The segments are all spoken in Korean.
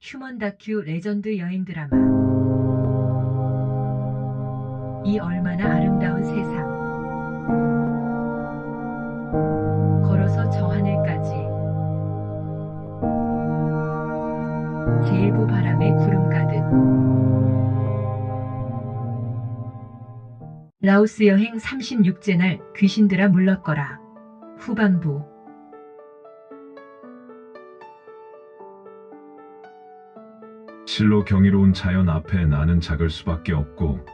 휴먼 다큐 레전드 여행 드라마. 이 얼마나 아름다운 세상. 걸어서 저 하늘까지. 제일부 바람에 구름 가득. 라오스 여행 36째 날 귀신들아 물렀거라. 후반부 실로 경이로운 자연 앞에 나는 작을 수밖에 없고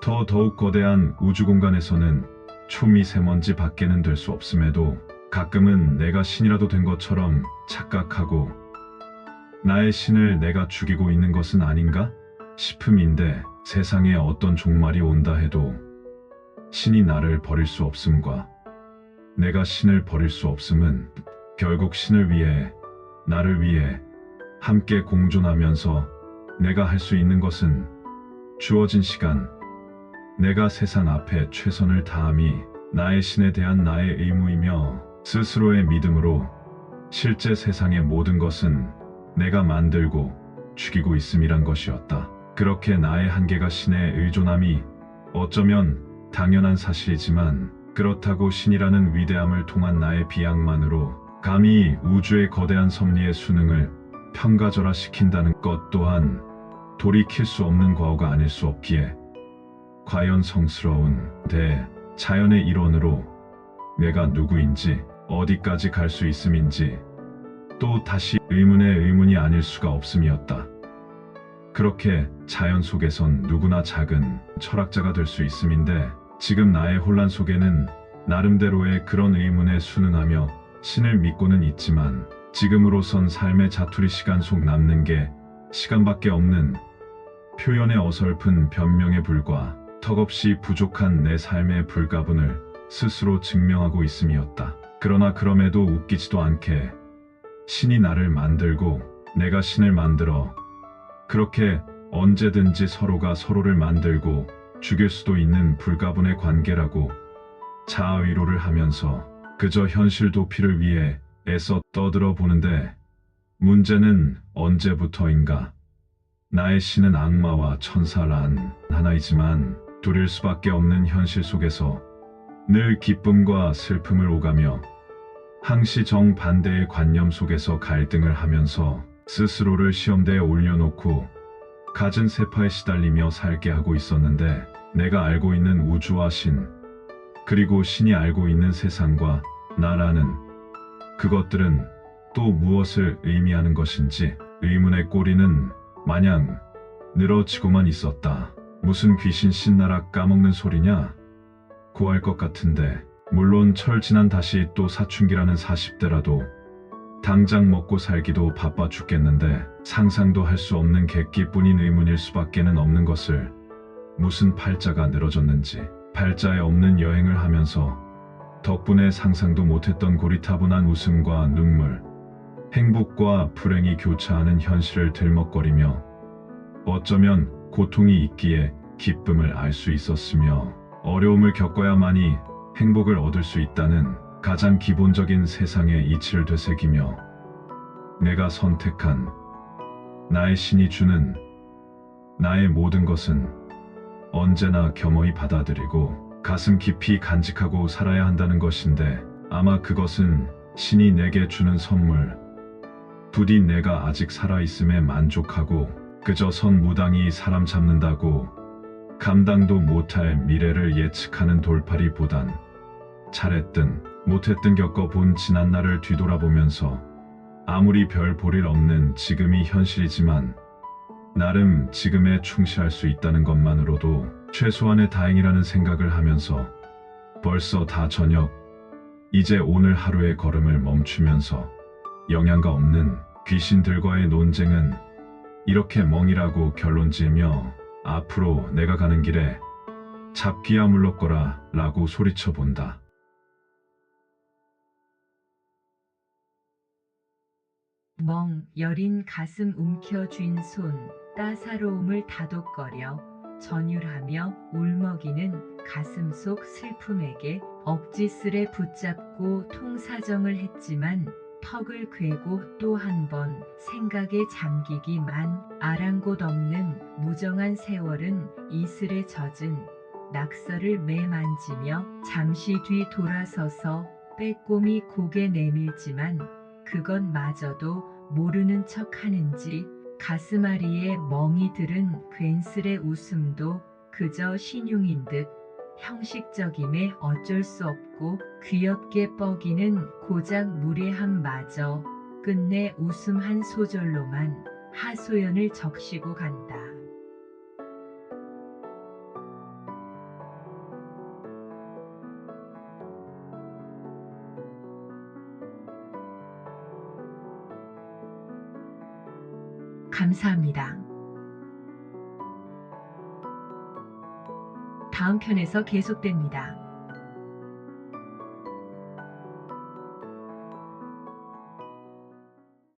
더 더욱 거대한 우주 공간에서는 초미세먼지 밖에는 될 수 없음에도 가끔은 내가 신이라도 된 것처럼 착각하고 나의 신을 내가 죽이고 있는 것은 아닌가 싶음인데 세상에 어떤 종말이 온다 해도 신이 나를 버릴 수 없음과 내가 신을 버릴 수 없음은 결국 신을 위해 나를 위해 함께 공존하면서 내가 할 수 있는 것은 주어진 시간, 내가 세상 앞에 최선을 다함이 나의 신에 대한 나의 의무이며 스스로의 믿음으로 실제 세상의 모든 것은 내가 만들고 죽이고 있음이란 것이었다. 그렇게 나의 한계가 신에 의존함이 어쩌면 당연한 사실이지만 그렇다고 신이라는 위대함을 통한 나의 비약만으로 감히 우주의 거대한 섭리의 수능을 평가절하 시킨다는 것 또한 돌이킬 수 없는 과오가 아닐 수 없기에 과연 성스러운 대 자연의 일원으로 내가 누구인지 어디까지 갈 수 있음인지 또 다시 의문의 의문이 아닐 수가 없음이었다. 그렇게 자연 속에선 누구나 작은 철학자가 될 수 있음인데 지금 나의 혼란 속에는 나름대로의 그런 의문에 순응하며 신을 믿고는 있지만 지금으로선 삶의 자투리 시간 속 남는 게 시간밖에 없는 표현의 어설픈 변명에 불과 턱없이 부족한 내 삶의 불가분을 스스로 증명하고 있음이었다. 그러나 그럼에도 웃기지도 않게 신이 나를 만들고 내가 신을 만들어 그렇게 언제든지 서로가 서로를 만들고 죽일 수도 있는 불가분의 관계라고 자아위로를 하면서 그저 현실 도피를 위해 애써 떠들어 보는데 문제는 언제부터인가? 나의 신은 악마와 천사란 하나이지만 둘일 수밖에 없는 현실 속에서 늘 기쁨과 슬픔을 오가며 항시 정반대의 관념 속에서 갈등을 하면서 스스로를 시험대에 올려놓고 갖은 세파에 시달리며 살게 하고 있었는데 내가 알고 있는 우주와 신 그리고 신이 알고 있는 세상과 나라는 그것들은 또 무엇을 의미하는 것인지 의문의 꼬리는 마냥 늘어지고만 있었다. 무슨 귀신 신나라 까먹는 소리냐? 고할 것 같은데 물론 철 지난 다시 또 사춘기라는 40대라도 당장 먹고 살기도 바빠 죽겠는데 상상도 할 수 없는 객기뿐인 의문일 수밖에는 없는 것을 무슨 팔자가 늘어졌는지 팔자에 없는 여행을 하면서 덕분에 상상도 못했던 고리타분한 웃음과 눈물, 행복과 불행이 교차하는 현실을 들먹거리며 어쩌면 고통이 있기에 기쁨을 알 수 있었으며 어려움을 겪어야만이 행복을 얻을 수 있다는 가장 기본적인 세상의 이치를 되새기며 내가 선택한 나의 신이 주는 나의 모든 것은 언제나 겸허히 받아들이고 가슴 깊이 간직하고 살아야 한다는 것인데 아마 그것은 신이 내게 주는 선물. 부디 내가 아직 살아있음에 만족하고 그저 선무당이 사람 잡는다고 감당도 못할 미래를 예측하는 돌팔이보단 잘했든 못했든 겪어본 지난 날을 뒤돌아보면서 아무리 별 볼일 없는 지금이 현실이지만 나름 지금에 충실할 수 있다는 것만으로도 최소한의 다행이라는 생각을 하면서 벌써 다 저녁 이제 오늘 하루의 걸음을 멈추면서 영양가 없는 귀신들과의 논쟁은 이렇게 멍이라고 결론 지으며 앞으로 내가 가는 길에 잡기야 물렀거라 라고 소리쳐 본다. 멍 여린 가슴 움켜쥔 손 따사로움을 다독거려 전율하며 울먹이는 가슴 속 슬픔에게 억지스레 붙잡고 통사정을 했지만 턱을 괴고 또 한 번 생각에 잠기기만 아랑곳 없는 무정한 세월은 이슬에 젖은 낙서를 매만지며 잠시 뒤 돌아서서 빼꼼히 고개 내밀지만 그건 마저도 모르는 척 하는지 가슴앓이에 멍이 들은 괜스레 웃음도 그저 신용인 듯 형식적임에 어쩔 수 없고 귀엽게 뻐기는 고작 무례함마저 끝내 웃음 한 소절로만 하소연을 적시고 간다. 감사합니다. 다음 편에서 계속됩니다.